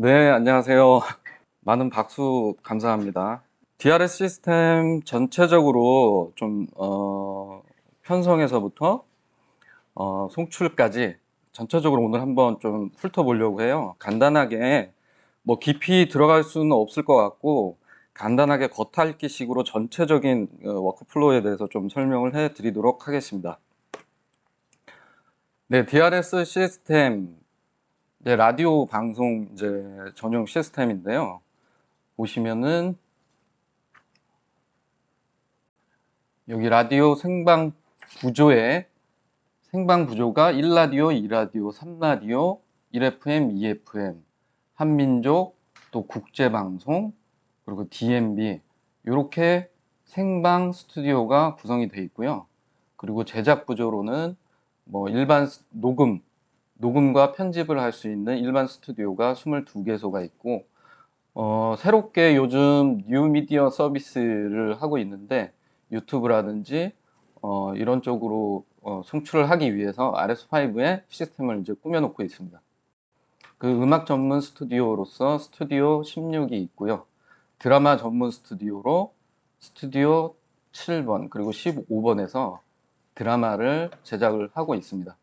네, 안녕하세요. 많은 박수 감사합니다. DRS 시스템 전체적으로 좀, 어, 편성에서부터, 어, 송출까지 전체적으로 오늘 한번 좀 훑어보려고 해요. 간단하게, 뭐 깊이 들어갈 수는 없을 것 같고, 간단하게 겉핥기식으로 전체적인 어, 워크플로우에 대해서 좀 설명을 해 드리도록 하겠습니다. 네, DRS 시스템, 이제 라디오 방송 이제 전용 시스템인데요. 보시면은 여기 라디오 생방 구조에 생방 구조가 1라디오, 2라디오, 3라디오, 1FM, 2FM, 한민족, 또 국제방송, 그리고 DMB 이렇게 생방 스튜디오가 구성이 되어 있고요. 그리고 제작 구조로는 뭐 일반 스- 녹음 녹음과 편집을 할 수 있는 일반 스튜디오가 22개소가 있고 어, 새롭게 요즘 뉴미디어 서비스를 하고 있는데 유튜브라든지 어, 이런 쪽으로 어, 송출을 하기 위해서 RS5의 시스템을 이제 꾸며놓고 있습니다. 그 음악 전문 스튜디오로서 스튜디오 16이 있고요. 드라마 전문 스튜디오로 스튜디오 7번 그리고 15번에서 드라마를 제작을 하고 있습니다.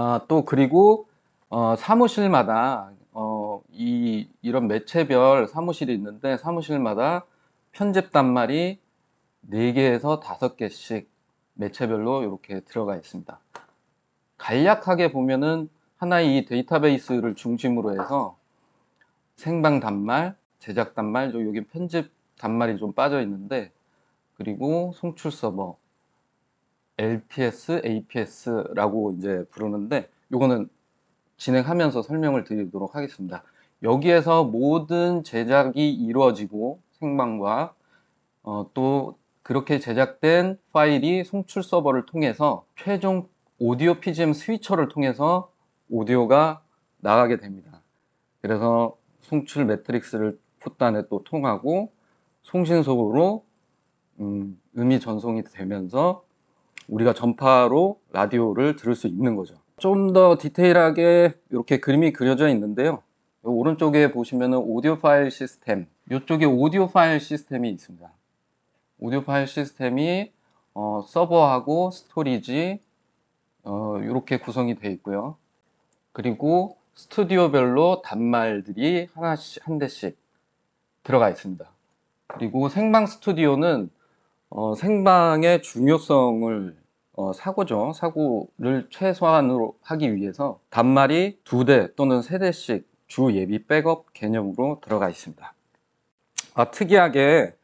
아, 또 그리고 어, 사무실마다 어, 이 이런 매체별 사무실이 있는데 사무실마다 편집 단말이 4개에서 5개씩 매체별로 이렇게 들어가 있습니다. 간략하게 보면은 하나의 이 데이터베이스를 중심으로 해서 생방 단말, 제작 단말, 저 여기 편집 단말이 좀 빠져 있는데 그리고 송출 서버, LPS, APS라고 이제 부르는데 요거는 진행하면서 설명을 드리도록 하겠습니다. 여기에서 모든 제작이 이루어지고 생방과 어, 또 그렇게 제작된 파일이 송출 서버를 통해서 최종 오디오 PGM 스위처를 통해서 오디오가 나가게 됩니다. 그래서 송출 매트릭스를 풋단에 또 통하고 송신속으로 음, 음이 전송이 되면서 우리가 전파로 라디오를 들을 수 있는 거죠. 좀 더 디테일하게 이렇게 그림이 그려져 있는데요. 요 오른쪽에 보시면은 오디오 파일 시스템, 이쪽에 오디오 파일 시스템이 있습니다. 오디오 파일 시스템이 어, 서버하고 스토리지 어, 이렇게 구성이 되어 있고요. 그리고 스튜디오별로 단말들이 하나씩 한 대씩 들어가 있습니다. 그리고 생방 스튜디오는 어, 생방의 중요성을 어, 사고죠. 사고를 최소한으로 하기 위해서 단말이 두 대 또는 세 대씩 주 예비 백업 개념으로 들어가 있습니다. 아, 특이하게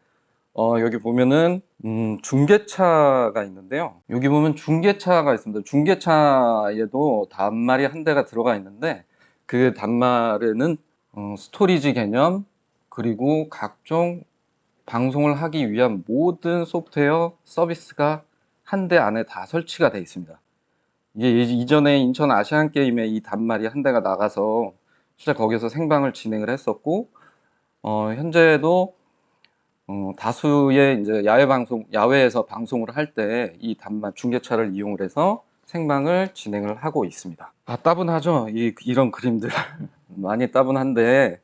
어, 여기 보면은 음, 중계차가 있는데요. 여기 보면 중계차가 있습니다. 중계차에도 단말이 한 대가 들어가 있는데 그 단말에는 어, 스토리지 개념 그리고 각종 방송을 하기 위한 모든 소프트웨어 서비스가 한 대 안에 다 설치가 되어 있습니다. 이게 예- 이전에 인천 아시안 게임에 이 단말이 한 대가 나가서 실제 거기서 생방을 진행을 했었고 어, 현재도 어, 다수의 이제 야외 방송, 야외에서 방송을 할 때 이 단말 중계차를 이용을 해서 생방을 진행을 하고 있습니다. 아, 따분하죠? 이, 이런 그림들. 많이 따분한데,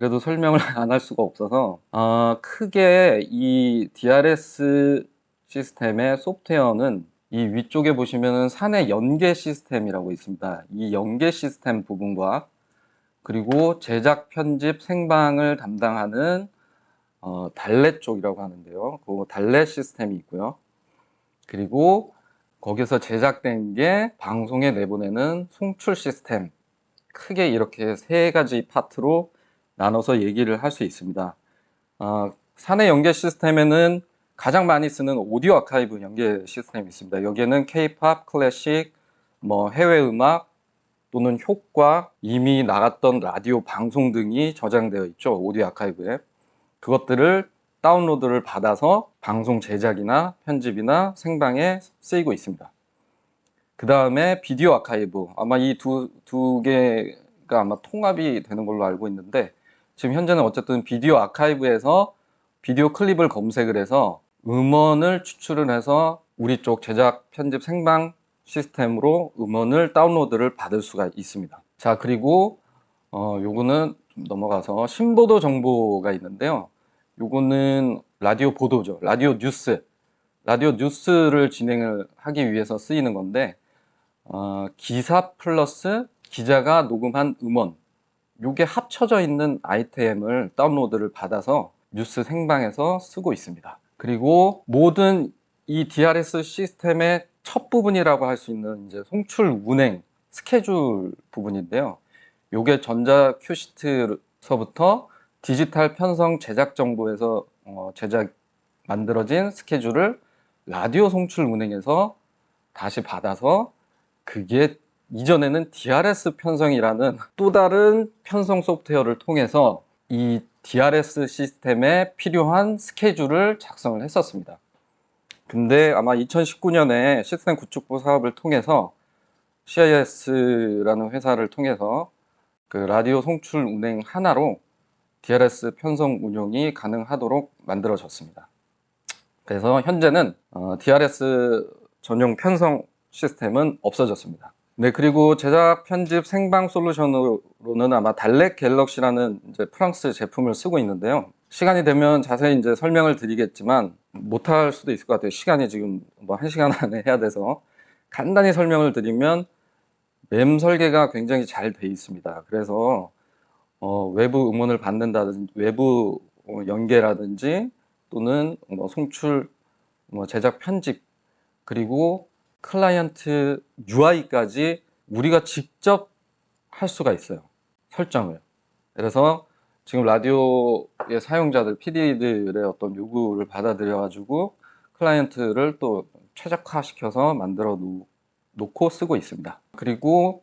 그래도 설명을 안 할 수가 없어서, 어, 크게 이 DRS 시스템의 소프트웨어는 이 위쪽에 보시면은 사내 연계 시스템이라고 있습니다. 이 연계 시스템 부분과 그리고 제작, 편집, 생방을 담당하는 어, 달래 쪽이라고 하는데요. 그 달래 시스템이 있고요. 그리고 거기서 제작된 게 방송에 내보내는 송출 시스템. 크게 이렇게 세 가지 파트로 나눠서 얘기를 할 수 있습니다. 어, 사내 연계 시스템에는 가장 많이 쓰는 오디오 아카이브 연계 시스템이 있습니다. 여기에는 K-팝, 클래식, 뭐 해외 음악 또는 효과, 이미 나갔던 라디오 방송 등이 저장되어 있죠. 오디오 아카이브에. 그것들을 다운로드를 받아서 방송 제작이나 편집이나 생방에 쓰이고 있습니다. 그 다음에 비디오 아카이브. 아마 이 두, 두 개가 아마 통합이 되는 걸로 알고 있는데, 지금 현재는 어쨌든 비디오 아카이브에서 비디오 클립을 검색을 해서 음원을 추출을 해서 우리 쪽 제작, 편집, 생방 시스템으로 음원을 다운로드를 받을 수가 있습니다. 자, 그리고 어, 요거는 좀 넘어가서 신보도 정보가 있는데요. 요거는 라디오 보도죠. 라디오 뉴스. 라디오 뉴스를 진행을 하기 위해서 쓰이는 건데, 어, 기사 플러스 기자가 녹음한 음원. 요게 합쳐져 있는 아이템을 다운로드를 받아서 뉴스 생방에서 쓰고 있습니다. 그리고 모든 이 DRS 시스템의 첫 부분이라고 할 수 있는 이제 송출 운행 스케줄 부분인데요. 요게 전자 큐시트서부터 디지털 편성 제작 정보에서 어, 제작 만들어진 스케줄을 라디오 송출 운행에서 다시 받아서 그게 이전에는 DRS 편성이라는 또 다른 편성 소프트웨어를 통해서 이 DRS 시스템에 필요한 스케줄을 작성을 했었습니다. 근데 아마 2019년에 시스템 구축부 사업을 통해서 CIS라는 회사를 통해서 그 라디오 송출 운행 하나로 DRS 편성 운용이 가능하도록 만들어졌습니다. 그래서 현재는 어, DRS 전용 편성 시스템은 없어졌습니다. 네, 그리고 제작 편집 생방 솔루션으로는 아마 달렉 갤럭시라는 이제 프랑스 제품을 쓰고 있는데요. 시간이 되면 자세히 이제 설명을 드리겠지만 못할 수도 있을 것 같아요. 시간이 지금 뭐 한 시간 안에 해야 돼서 간단히 설명을 드리면 램 설계가 굉장히 잘 돼 있습니다. 그래서 어, 외부 음원을 받는다든지 외부 어, 연계라든지 또는 뭐 송출, 뭐 제작 편집 그리고 클라이언트 UI까지 우리가 직접 할 수가 있어요. 설정을. 그래서 지금 라디오의 사용자들, PD들의 어떤 요구를 받아들여 가지고 클라이언트를 또 최적화시켜서 만들어 놓, 놓고 쓰고 있습니다. 그리고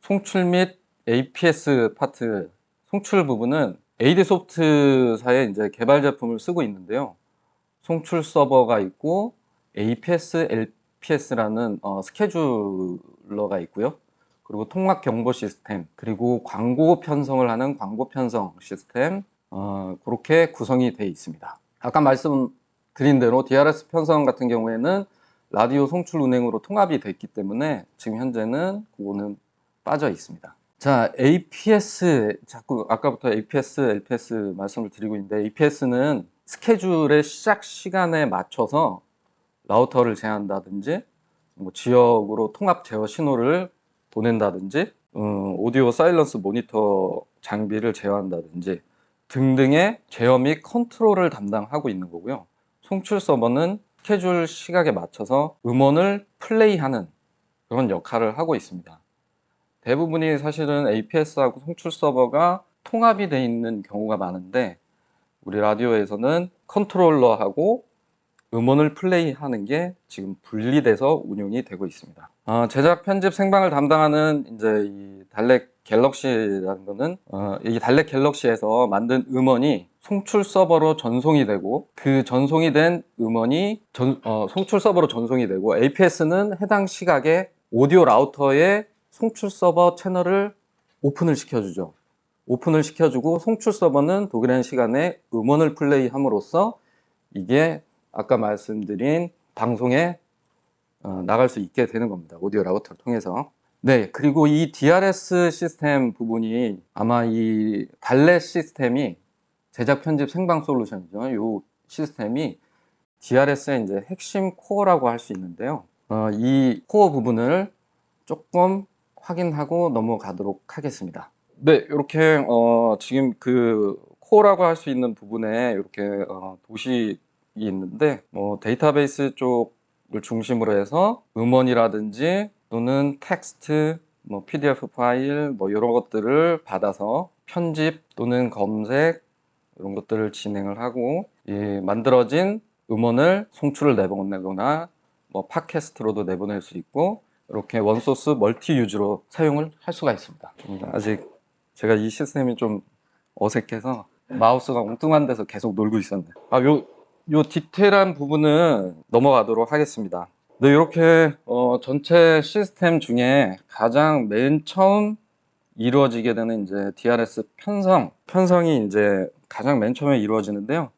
송출 및 APS 파트, 송출 부분은 AD 소프트사의 이제 개발 제품을 쓰고 있는데요. 송출 서버가 있고 APS, LPS라는 어, 스케줄러가 있고요. 그리고 통합 경보 시스템, 그리고 광고 편성을 하는 광고 편성 시스템, 어, 그렇게 구성이 되어 있습니다. 아까 말씀드린 대로 DRS 편성 같은 경우에는 라디오 송출 운행으로 통합이 됐기 때문에 지금 현재는 그거는 빠져 있습니다. 자, APS, 자꾸 아까부터 APS, LPS 말씀을 드리고 있는데 APS는 스케줄의 시작 시간에 맞춰서 라우터를 제한다든지 뭐 지역으로 통합 제어 신호를 보낸다든지 음, 오디오 사일런스 모니터 장비를 제어한다든지 등등의 제어 및 컨트롤을 담당하고 있는 거고요. 송출 서버는 스케줄 시각에 맞춰서 음원을 플레이하는 그런 역할을 하고 있습니다. 대부분이 사실은 APS하고 송출 서버가 통합이 되어 있는 경우가 많은데 우리 라디오에서는 컨트롤러하고 음원을 플레이하는 게 지금 분리돼서 운영이 되고 있습니다. 어, 제작, 편집, 생방을 담당하는 이제 이 달렉 갤럭시라는 거는 어, 이 달렉 갤럭시에서 만든 음원이 송출 서버로 전송이 되고 그 전송이 된 음원이 전, 어, 송출 서버로 전송이 되고 APS는 해당 시각에 오디오 라우터에 송출 서버 채널을 오픈을 시켜주죠. 오픈을 시켜주고 송출 서버는 독일한 시간에 음원을 플레이함으로써 이게 아까 말씀드린 방송에 어, 나갈 수 있게 되는 겁니다. 오디오 라우터를 통해서. 네, 그리고 이 DRS 시스템 부분이 아마 이 달렛 시스템이 제작 편집 생방 솔루션이죠. 이 시스템이 DRS의 이제 핵심 코어라고 할 수 있는데요. 어, 이 코어 부분을 조금 확인하고 넘어가도록 하겠습니다. 네, 이렇게 어, 지금 그 코어라고 할 수 있는 부분에 이렇게 어, 도식이 있는데 뭐 데이터베이스 쪽을 중심으로 해서 음원이라든지 또는 텍스트, 뭐 PDF 파일 뭐 이런 것들을 받아서 편집 또는 검색 이런 것들을 진행을 하고 이 만들어진 음원을 송출을 내보내거나 뭐 팟캐스트로도 내보낼 수 있고 이렇게 원소스 멀티 유즈로 사용을 할 수가 있습니다. 음, 아직 제가 이 시스템이 좀 어색해서 마우스가 엉뚱한 데서 계속 놀고 있었는데 아, 요, 요 디테일한 부분은 넘어가도록 하겠습니다. 네, 이렇게 어, 전체 시스템 중에 가장 맨 처음 이루어지게 되는 이제 DRS 편성, 편성이 이제 가장 맨 처음에 이루어지는데요.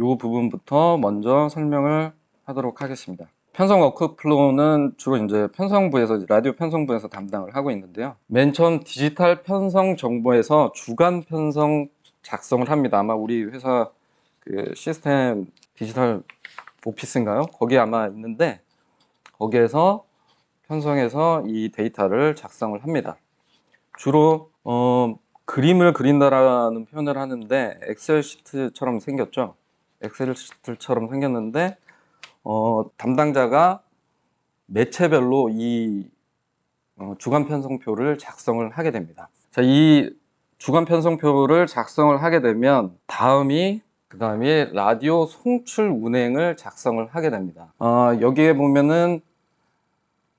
이 부분부터 먼저 설명을 하도록 하겠습니다. 편성 워크플로우는 주로 이제 편성부에서 라디오 편성부에서 담당을 하고 있는데요. 맨 처음 디지털 편성 정보에서 주간 편성 작성을 합니다. 아마 우리 회사 그 시스템 디지털 오피스인가요? 거기 아마 있는데 거기에서 편성해서 이 데이터를 작성을 합니다. 주로 어, 그림을 그린다라는 표현을 하는데 엑셀 시트처럼 생겼죠. 엑셀 시트처럼 생겼는데 어, 담당자가 매체별로 이 어, 주간 편성표를 작성을 하게 됩니다. 자, 이 주간 편성표를 작성을 하게 되면 다음이 그 다음에 라디오 송출 운행을 작성을 하게 됩니다. 어, 여기에 보면은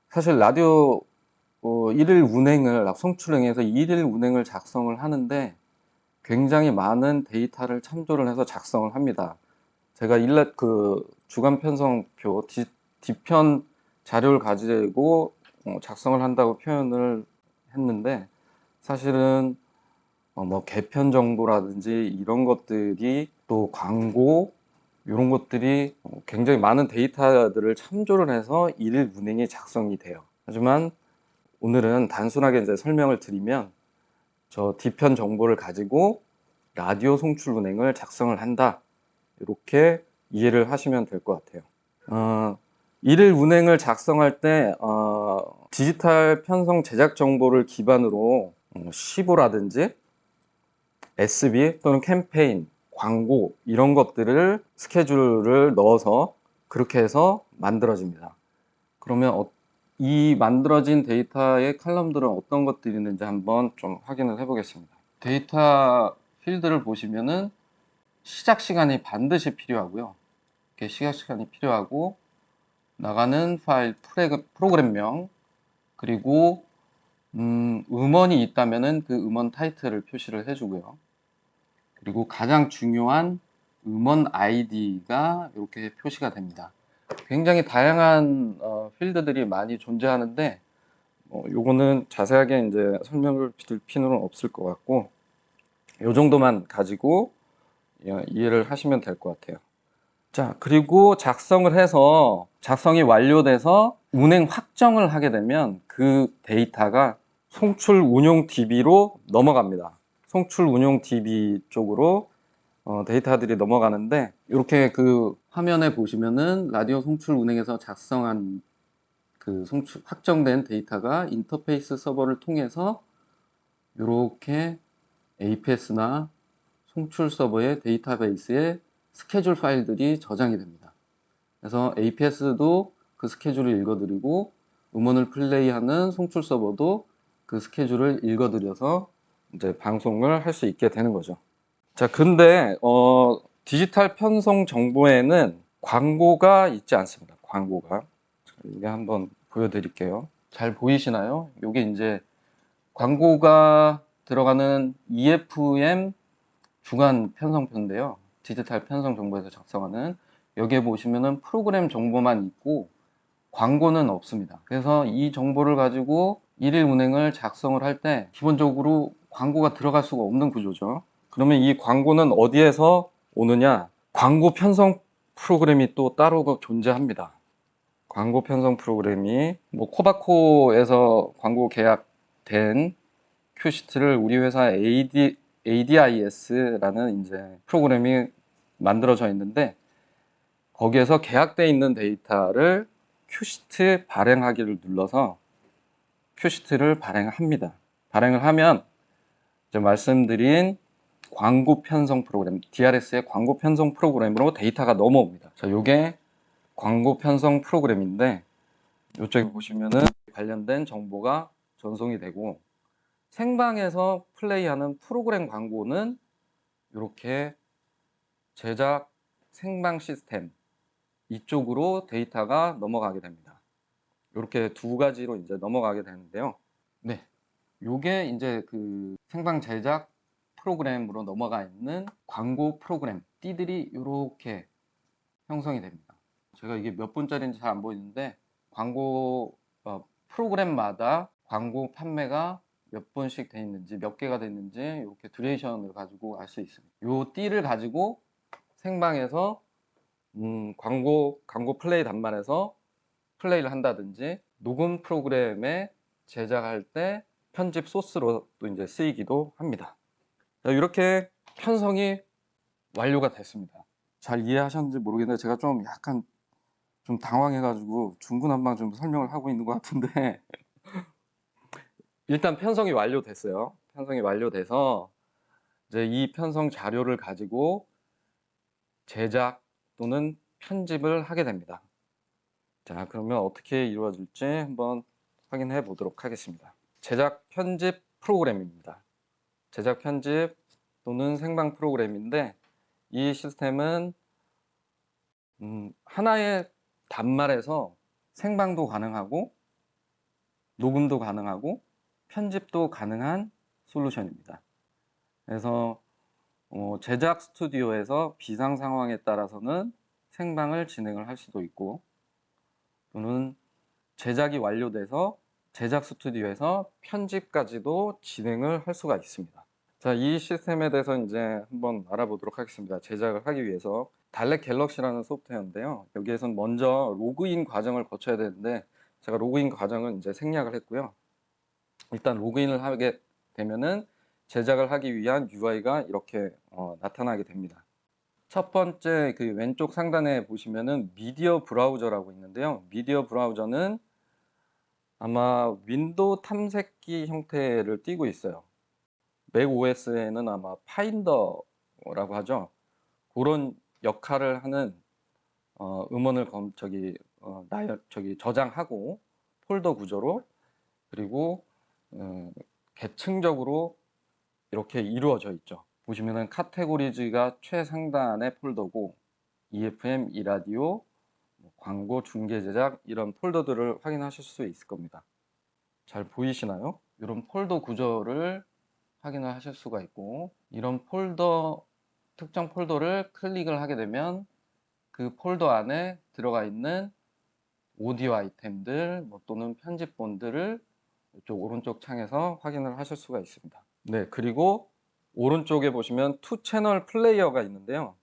사실 라디오 어, 일일 운행을 송출행에서 일일 운행을 작성을 하는데 굉장히 많은 데이터를 참조를 해서 작성을 합니다. 제가 일렛 그 주간 편성표 뒤, 뒤편 자료를 가지고 어, 작성을 한다고 표현을 했는데 사실은 어, 뭐 개편 정보라든지 이런 것들이 또 광고 이런 것들이 어, 굉장히 많은 데이터들을 참조를 해서 일일 운행이 작성이 돼요. 하지만 오늘은 단순하게 이제 설명을 드리면 저 뒤편 정보를 가지고 라디오 송출 운행을 작성을 한다. 이렇게 이해를 하시면 될 것 같아요. 어, 일일 운행을 작성할 때 어, 디지털 편성 제작 정보를 기반으로 어, 시보라든지 SB 또는 캠페인, 광고 이런 것들을 스케줄을 넣어서 그렇게 해서 만들어집니다. 그러면 어, 이 만들어진 데이터의 칼럼들은 어떤 것들이 있는지 한번 좀 확인을 해 보겠습니다. 데이터 필드를 보시면은 시작 시간이 반드시 필요하고요. 이렇게 시작 시간이 필요하고 나가는 파일 프로그램명 그리고 음, 음원이 있다면은 그 음원 타이틀을 표시를 해주고요. 그리고 가장 중요한 음원 아이디가 이렇게 표시가 됩니다. 굉장히 다양한 어, 필드들이 많이 존재하는데 어, 요거는 자세하게 이제 설명을 드릴 필요는 없을 것 같고 요 정도만 가지고 예, 이해를 하시면 될 것 같아요. 자, 그리고 작성을 해서 작성이 완료돼서 운행 확정을 하게 되면 그 데이터가 송출 운용 DB로 넘어갑니다. 송출 운용 DB 쪽으로 어, 데이터들이 넘어가는데 이렇게 그 화면에 보시면은 라디오 송출 운행에서 작성한 그 송출 확정된 데이터가 인터페이스 서버를 통해서 이렇게 APS나 송출 서버의 데이터베이스에 스케줄 파일들이 저장이 됩니다. 그래서 APS도 그 스케줄을 읽어드리고 음원을 플레이하는 송출 서버도 그 스케줄을 읽어드려서 이제 방송을 할 수 있게 되는 거죠. 자, 근데 어, 디지털 편성 정보에는 광고가 있지 않습니다. 광고가. 자, 이게 한번 보여드릴게요. 잘 보이시나요? 이게 이제 광고가 들어가는 EFM 주간 편성표인데요. 디지털 편성 정보에서 작성하는 여기에 보시면은 프로그램 정보만 있고 광고는 없습니다. 그래서 이 정보를 가지고 일일 운행을 작성을 할 때 기본적으로 광고가 들어갈 수가 없는 구조죠. 그러면 이 광고는 어디에서 오느냐? 광고 편성 프로그램이 또 따로 존재합니다. 광고 편성 프로그램이 뭐 코바코에서 광고 계약된 큐시트를 우리 회사 AD, ADIS라는 이제 프로그램이 만들어져 있는데 거기에서 계약돼 있는 데이터를 큐시트 발행하기를 눌러서 큐시트를 발행합니다. 발행을 하면 말씀드린 광고 편성 프로그램, DRS의 광고 편성 프로그램으로 데이터가 넘어옵니다. 자, 요게 광고 편성 프로그램인데 이쪽에 보시면은 관련된 정보가 전송이 되고 생방에서 플레이하는 프로그램 광고는 이렇게 제작 생방 시스템 이쪽으로 데이터가 넘어가게 됩니다. 이렇게 두 가지로 이제 넘어가게 되는데요. 네. 요게 이제 그 생방 제작 프로그램으로 넘어가 있는 광고 프로그램 띠들이 이렇게 형성이 됩니다. 제가 이게 몇 분짜리인지 잘 안 보이는데 광고 어, 프로그램마다 광고 판매가 몇 번씩 돼 있는지 몇 개가 됐는지 이렇게 듀레이션을 가지고 알 수 있습니다. 요 띠를 가지고 생방에서 음, 광고 광고 플레이 단말에서 플레이를 한다든지 녹음 프로그램에 제작할 때 편집 소스로 또 이제 쓰이기도 합니다. 자, 이렇게 편성이 완료가 됐습니다. 잘 이해하셨는지 모르겠는데 제가 좀 약간 좀 당황해가지고 중구난방 좀 설명을 하고 있는 것 같은데 일단 편성이 완료됐어요. 편성이 완료돼서 이제 이 편성 자료를 가지고 제작 또는 편집을 하게 됩니다. 자, 그러면 어떻게 이루어질지 한번 확인해 보도록 하겠습니다. 제작 편집 프로그램입니다. 제작 편집 또는 생방 프로그램인데 이 시스템은 음, 하나의 단말에서 생방도 가능하고 녹음도 가능하고 편집도 가능한 솔루션입니다. 그래서 어, 제작 스튜디오에서 비상 상황에 따라서는 생방을 진행을 할 수도 있고 또는 제작이 완료돼서 제작 스튜디오에서 편집까지도 진행을 할 수가 있습니다. 자, 이 시스템에 대해서 이제 한번 알아보도록 하겠습니다. 제작을 하기 위해서 달렉 갤럭시라는 소프트웨어인데요. 여기에선 먼저 로그인 과정을 거쳐야 되는데 제가 로그인 과정은 이제 생략을 했고요. 일단 로그인을 하게 되면은 제작을 하기 위한 UI가 이렇게 어, 나타나게 됩니다. 첫 번째 그 왼쪽 상단에 보시면은 미디어 브라우저라고 있는데요. 미디어 브라우저는 아마 윈도우 탐색기 형태를 띠고 있어요. 맥 OS에는 아마 파인더라고 하죠. 그런 역할을 하는 어, 음원을 검, 저기 어, 나열 저기 저장하고 폴더 구조로 그리고 어, 계층적으로 이렇게 이루어져 있죠. 보시면은 카테고리즈가 최상단의 폴더고 EFM, 이라디오, 뭐 광고, 중계 제작 이런 폴더들을 확인하실 수 있을 겁니다. 잘 보이시나요? 이런 폴더 구조를 확인을 하실 수가 있고 이런 폴더 특정 폴더를 클릭을 하게 되면 그 폴더 안에 들어가 있는 오디오 아이템들 뭐 또는 편집본들을 이쪽 오른쪽 창에서 확인을 하실 수가 있습니다. 네, 그리고 오른쪽에 보시면 투 채널 플레이어가 있는데요.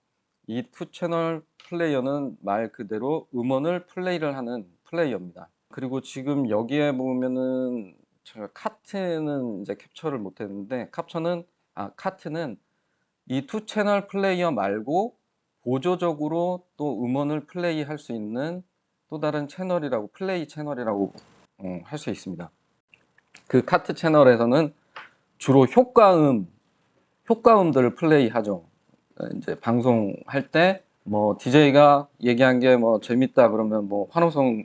이 투 채널 플레이어는 말 그대로 음원을 플레이를 하는 플레이어입니다. 그리고 지금 여기에 보면은 제가 카트는 이제 캡처를 못했는데 캡처는 아 카트는 이 투 채널 플레이어 말고 보조적으로 또 음원을 플레이할 수 있는 또 다른 채널이라고 플레이 채널이라고 음, 할수 있습니다. 그 카트 채널에서는 주로 효과음 효과음들을 플레이하죠. 이제 방송할 때 뭐 DJ가 얘기한 게 뭐 재밌다 그러면 뭐 환호성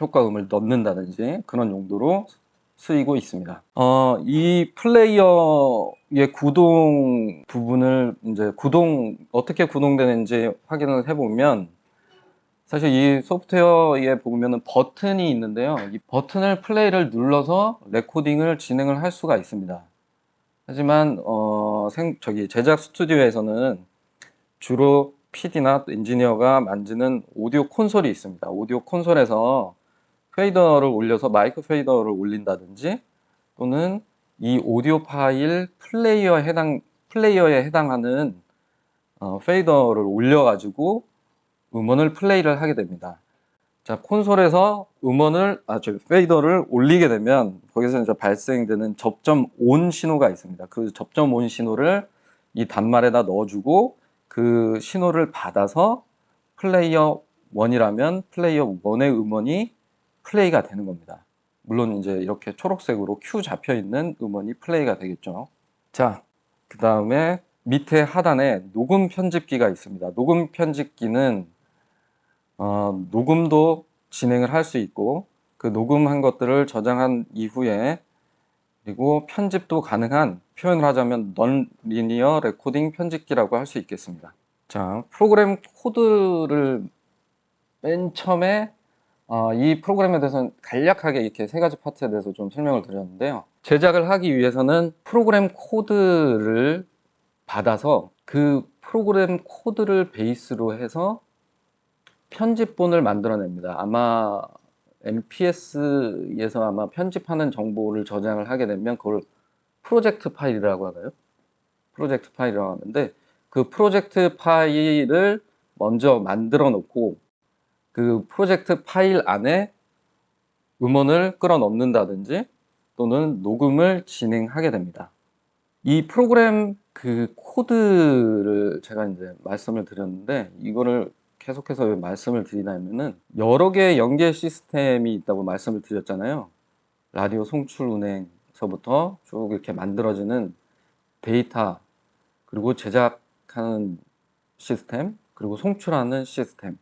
효과음을 넣는다든지 그런 용도로 쓰이고 있습니다. 어, 이 플레이어의 구동 부분을 이제 구동 어떻게 구동되는지 확인을 해보면 사실 이 소프트웨어에 보면은 버튼이 있는데요. 이 버튼을 플레이를 눌러서 레코딩을 진행을 할 수가 있습니다. 하지만 어, 생, 저기 제작 스튜디오에서는 주로 PD나 엔지니어가 만드는 오디오 콘솔이 있습니다. 오디오 콘솔에서 페이더를 올려서 마이크 페이더를 올린다든지 또는 이 오디오 파일 플레이어에 해당 플레이어에 해당하는 어, 페이더를 올려가지고 음원을 플레이를 하게 됩니다. 자 콘솔에서 음원을 아 저 페이더를 올리게 되면 거기서 이제 발생되는 접점 온 신호가 있습니다. 그 접점 온 신호를 이 단말에다 넣어주고 그 신호를 받아서 플레이어 1이라면 플레이어 1의 음원이 플레이가 되는 겁니다. 물론 이제 이렇게 초록색으로 Q 잡혀 있는 음원이 플레이가 되겠죠. 자, 그 다음에 밑에 하단에 녹음 편집기가 있습니다. 녹음 편집기는 어, 녹음도 진행을 할 수 있고 그 녹음한 것들을 저장한 이후에 그리고 편집도 가능한 표현을 하자면 넌 리니어 레코딩 편집기라고 할 수 있겠습니다. 자, 프로그램 코드를 맨 처음에 어, 이 프로그램에 대해서는 간략하게 이렇게 세 가지 파트에 대해서 좀 설명을 드렸는데요. 제작을 하기 위해서는 프로그램 코드를 받아서 그 프로그램 코드를 베이스로 해서 편집본을 만들어냅니다. 아마 MPS에서 아마 편집하는 정보를 저장을 하게 되면 그걸 프로젝트 파일이라고 하나요? 프로젝트 파일이라고 하는데 그 프로젝트 파일을 먼저 만들어 놓고 그 프로젝트 파일 안에 음원을 끌어넣는다든지 또는 녹음을 진행하게 됩니다. 이 프로그램 그 코드를 제가 이제 말씀을 드렸는데 이거를 계속해서 왜 말씀을 드리냐면은 여러 개의 연계 시스템이 있다고 말씀을 드렸잖아요. 라디오 송출 운행서부터 쭉 이렇게 만들어지는 데이터 그리고 제작하는 시스템 그리고 송출하는 시스템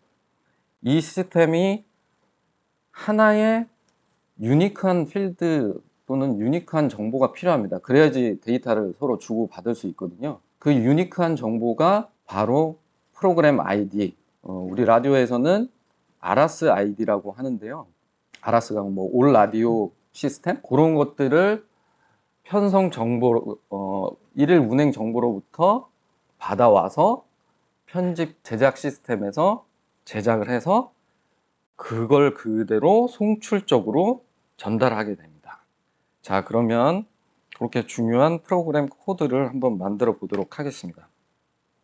이 시스템이 하나의 유니크한 필드 또는 유니크한 정보가 필요합니다. 그래야지 데이터를 서로 주고 받을 수 있거든요. 그 유니크한 정보가 바로 프로그램 아이디. 어, 우리 라디오에서는 아라스 아이디라고 하는데요. 아라스가 뭐 올 라디오 시스템 그런 것들을 편성 정보 어, 일일 운행 정보로부터 받아와서 편집 제작 시스템에서 제작을 해서 그걸 그대로 송출적으로 전달하게 됩니다. 자, 그러면 그렇게 중요한 프로그램 코드를 한번 만들어 보도록 하겠습니다.